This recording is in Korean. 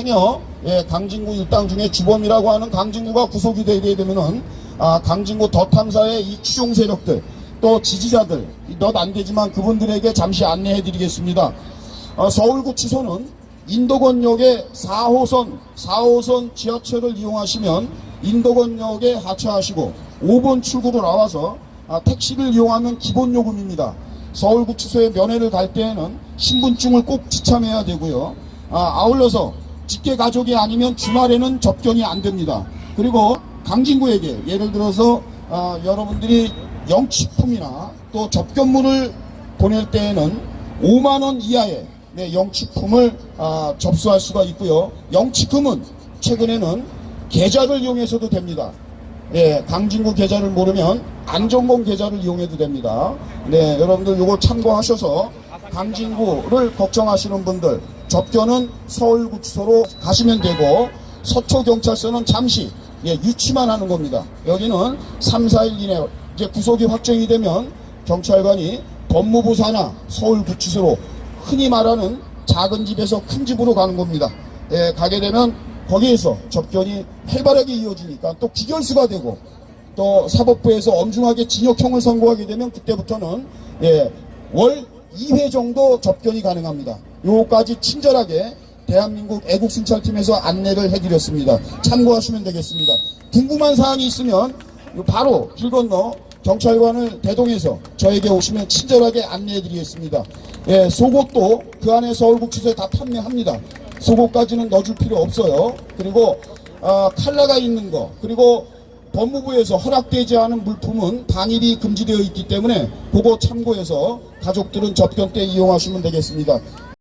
행여 예, 강진구 일당 중에 주범이라고 하는 강진구가 구속이 되게 되면은 아, 강진구 더 탐사의 이 추종 세력들 또 지지자들 몇안 되지만 그분들에게 잠시 안내해 드리겠습니다. 어, 서울구치소는 인도권역의 4호선 4호선 지하철을 이용하시면 인도권역에 하차하시고 5번 출구로 나와서 아, 택시를 이용하면 기본 요금입니다. 서울구치소에 면회를 갈 때에는 신분증을 꼭 지참해야 되고요. 아, 아울러서 직계 가족이 아니면 주말에는 접견이 안 됩니다. 그리고 강진구에게 예를 들어서 아, 여러분들이 영치품이나 또 접견물을 보낼 때에는 5만 원 이하의 네, 영치품을 아, 접수할 수가 있고요. 영치금은 최근에는 계좌를 이용해서도 됩니다. 네, 강진구 계좌를 모르면 안전공 계좌를 이용해도 됩니다. 네, 여러분들 요거 참고하셔서 강진구를 걱정하시는 분들 접견은 서울구치소로 가시면 되고 서초경찰서는 잠시 예, 유치만 하는 겁니다. 여기는 3, 4일 이내 이제 구속이 확정이 되면 경찰관이 법무부 산하 서울구치소로 흔히 말하는 작은 집에서 큰 집으로 가는 겁니다. 예, 가게 되면 거기에서 접견이 활발하게 이어지니까 또 기결수가 되고 또 사법부에서 엄중하게 징역형을 선고하게 되면 그때부터는 예, 월 2회 정도 접견이 가능합니다. 요까지 친절하게 대한민국 애국순찰팀에서 안내를 해드렸습니다. 참고하시면 되겠습니다. 궁금한 사항이 있으면 바로 길 건너 경찰관을 대동해서 저에게 오시면 친절하게 안내해드리겠습니다. 예, 속옷도 그 안에 서울구치소에 다 판매합니다. 속옷까지는 넣어줄 필요 없어요. 그리고 아, 칼라가 있는 거 그리고 법무부에서 허락되지 않은 물품은 반입이 금지되어 있기 때문에 그거 참고해서 가족들은 접견 때 이용하시면 되겠습니다.